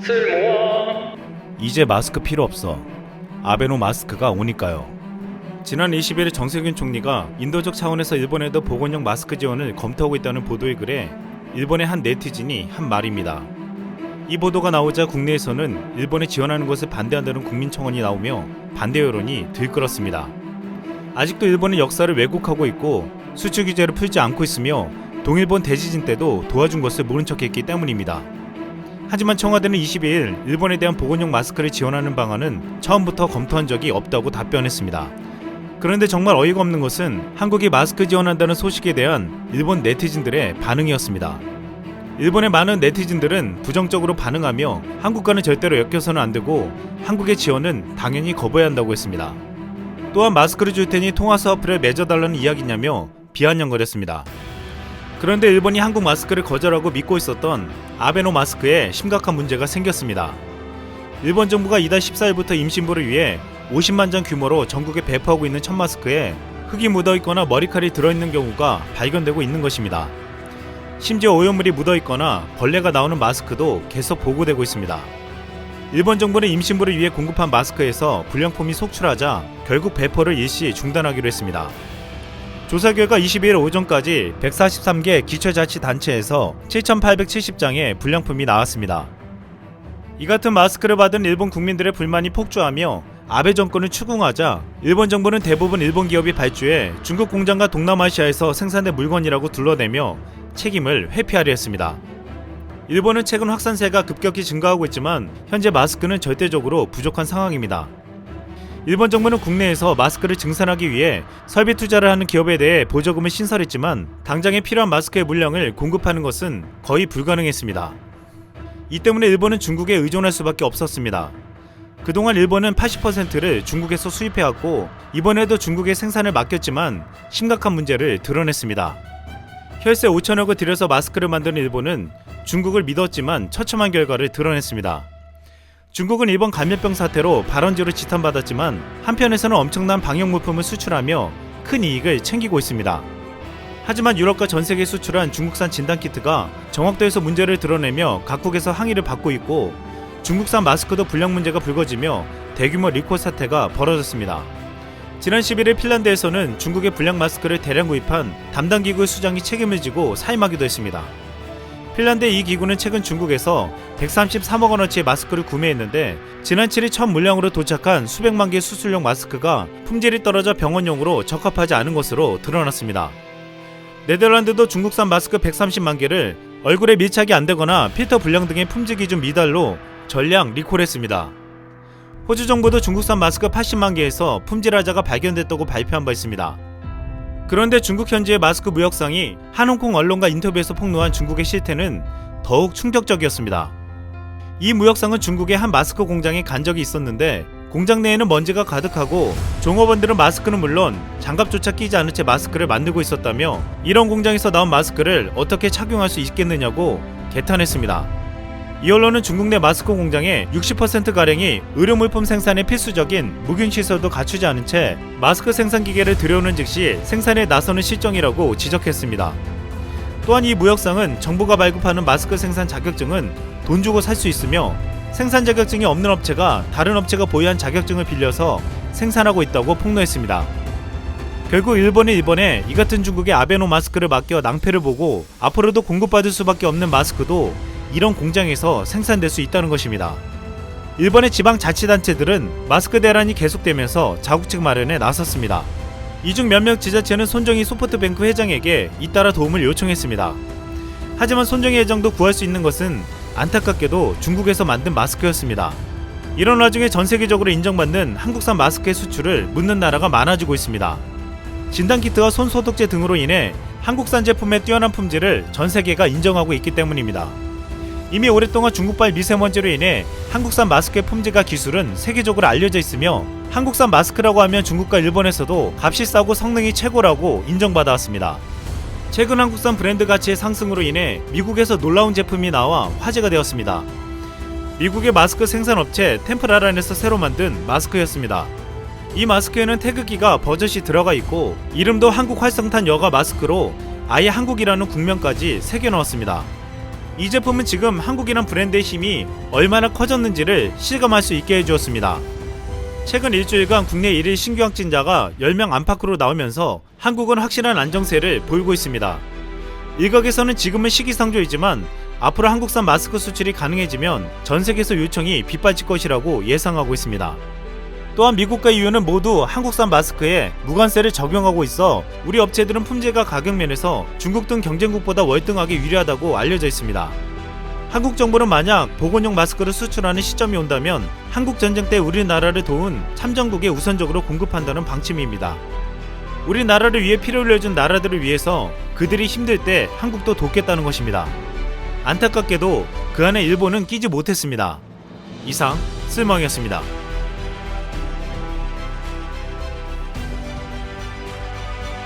쓸모와 이제 마스크 필요 없어. 아베노 마스크가 오니까요. 지난 20일 정세균 총리가 인도적 차원에서 일본에도 보건용 마스크 지원을 검토하고 있다는 보도에 글에 일본의 한 네티즌이 한 말입니다. 이 보도가 나오자 국내에서는 일본에 지원하는 것을 반대한다는 국민청원이 나오며 반대 여론이 들끓었습니다. 아직도 일본은 역사를 왜곡하고 있고 수출 규제를 풀지 않고 있으며 동일본 대지진 때도 도와준 것을 모른 척했기 때문입니다. 하지만 청와대는 22일 일본에 대한 보건용 마스크를 지원하는 방안은 처음부터 검토한 적이 없다고 답변했습니다. 그런데 정말 어이가 없는 것은 한국이 마스크 지원한다는 소식에 대한 일본 네티즌들의 반응이었습니다. 일본의 많은 네티즌들은 부정적으로 반응하며 한국과는 절대로 엮여서는 안 되고 한국의 지원은 당연히 거부해야 한다고 했습니다. 또한 마스크를 줄 테니 통화사 어플에 맺어달라는 이야기냐며 비아냥거렸습니다. 그런데 일본이 한국 마스크를 거절하고 믿고 있었던 아베노 마스크에 심각한 문제가 생겼습니다. 일본 정부가 이달 14일부터 임신부를 위해 50만 장 규모로 전국에 배포하고 있는 첫 마스크에 흙이 묻어 있거나 머리칼이 들어 있는 경우가 발견되고 있는 것입니다. 심지어 오염물이 묻어 있거나 벌레가 나오는 마스크도 계속 보고되고 있습니다. 일본 정부는 임신부를 위해 공급한 마스크에서 불량품이 속출하자 결국 배포를 일시 중단하기로 했습니다. 조사 결과 22일 오전까지 143개 기초자치단체에서 7,870장의 불량품이 나왔습니다. 이 같은 마스크를 받은 일본 국민들의 불만이 폭주하며 아베 정권을 추궁하자 일본 정부는 대부분 일본 기업이 발주해 중국 공장과 동남아시아에서 생산된 물건이라고 둘러대며 책임을 회피하려 했습니다. 일본은 최근 확산세가 급격히 증가하고 있지만 현재 마스크는 절대적으로 부족한 상황입니다. 일본 정부는 국내에서 마스크를 증산하기 위해 설비 투자를 하는 기업에 대해 보조금을 신설했지만 당장에 필요한 마스크의 물량을 공급하는 것은 거의 불가능했습니다. 이 때문에 일본은 중국에 의존할 수밖에 없었습니다. 그동안 일본은 80%를 중국에서 수입해왔고 이번에도 중국에 생산을 맡겼지만 심각한 문제를 드러냈습니다. 혈세 5천억을 들여서 마스크를 만드는 일본은 중국을 믿었지만 처참한 결과를 드러냈습니다. 중국은 이번 감염병 사태로 발원지로 지탄받았지만 한편에서는 엄청난 방역 물품을 수출하며 큰 이익을 챙기고 있습니다. 하지만 유럽과 전 세계에 수출한 중국산 진단키트가 정확도에서 문제를 드러내며 각국에서 항의를 받고 있고 중국산 마스크도 불량 문제가 불거지며 대규모 리콜 사태가 벌어졌습니다. 지난 11일 핀란드에서는 중국의 불량 마스크를 대량 구입한 담당 기구의 수장이 책임을 지고 사임하기도 했습니다. 핀란드의 이 기구는 최근 중국에서 133억 원어치의 마스크를 구매했는데 지난 7일 첫 물량으로 도착한 수백만 개의 수술용 마스크가 품질이 떨어져 병원용으로 적합하지 않은 것으로 드러났습니다. 네덜란드도 중국산 마스크 130만 개를 얼굴에 밀착이 안 되거나 필터 불량 등의 품질 기준 미달로 전량 리콜했습니다. 호주 정부도 중국산 마스크 80만 개에서 품질 하자가 발견됐다고 발표한 바 있습니다. 그런데 중국 현지의 마스크 무역상이 한 홍콩 언론과 인터뷰에서 폭로한 중국의 실태는 더욱 충격적이었습니다. 이 무역상은 중국의 한 마스크 공장에 간 적이 있었는데 공장 내에는 먼지가 가득하고 종업원들은 마스크는 물론 장갑조차 끼지 않은 채 마스크를 만들고 있었다며 이런 공장에서 나온 마스크를 어떻게 착용할 수 있겠느냐고 개탄했습니다. 이 언론은 중국 내 마스크 공장의 60%가량이 의료물품 생산에 필수적인 무균 시설도 갖추지 않은 채 마스크 생산 기계를 들여오는 즉시 생산에 나서는 실정이라고 지적했습니다. 또한 이 무역상은 정부가 발급하는 마스크 생산 자격증은 돈 주고 살 수 있으며 생산 자격증이 없는 업체가 다른 업체가 보유한 자격증을 빌려서 생산하고 있다고 폭로했습니다. 결국 일본은 이번에 이 같은 중국의 아베노 마스크를 맡겨 낭패를 보고 앞으로도 공급받을 수밖에 없는 마스크도 이런 공장에서 생산될 수 있다는 것입니다. 일본의 지방 자치단체들은 마스크 대란이 계속되면서 자국책 마련에 나섰습니다. 이 중 몇몇 지자체는 손정희 소프트뱅크 회장에게 잇따라 도움을 요청했습니다. 하지만 손정희 회장도 구할 수 있는 것은 안타깝게도 중국에서 만든 마스크였습니다. 이런 와중에 전 세계적으로 인정받는 한국산 마스크의 수출을 묻는 나라가 많아지고 있습니다. 진단키트와 손소독제 등으로 인해 한국산 제품의 뛰어난 품질을 전 세계가 인정하고 있기 때문입니다. 이미 오랫동안 중국발 미세먼지로 인해 한국산 마스크의 품질과 기술은 세계적으로 알려져 있으며 한국산 마스크라고 하면 중국과 일본에서도 값이 싸고 성능이 최고라고 인정받아 왔습니다. 최근 한국산 브랜드 가치의 상승으로 인해 미국에서 놀라운 제품이 나와 화제가 되었습니다. 미국의 마스크 생산업체 템플라란에서 새로 만든 마스크였습니다. 이 마스크에는 태극기가 버젓이 들어가 있고 이름도 한국 활성탄 여가 마스크로 아예 한국이라는 국명까지 새겨 넣었습니다. 이 제품은 지금 한국이란 브랜드의 힘이 얼마나 커졌는지를 실감할 수 있게 해주었습니다. 최근 일주일간 국내 1일 신규 확진자가 10명 안팎으로 나오면서 한국은 확실한 안정세를 보이고 있습니다. 일각에서는 지금은 시기상조이지만 앞으로 한국산 마스크 수출이 가능해지면 전 세계에서 요청이 빗발칠 것이라고 예상하고 있습니다. 또한 미국과 EU는 모두 한국산 마스크에 무관세를 적용하고 있어 우리 업체들은 품질과 가격 면에서 중국 등 경쟁국보다 월등하게 유리하다고 알려져 있습니다. 한국 정부는 만약 보건용 마스크를 수출하는 시점이 온다면 한국 전쟁 때 우리나라를 도운 참전국에 우선적으로 공급한다는 방침입니다. 우리나라를 위해 피를 흘려준 나라들을 위해서 그들이 힘들 때 한국도 돕겠다는 것입니다. 안타깝게도 그 안에 일본은 끼지 못했습니다. 이상 쓸멍이었습니다.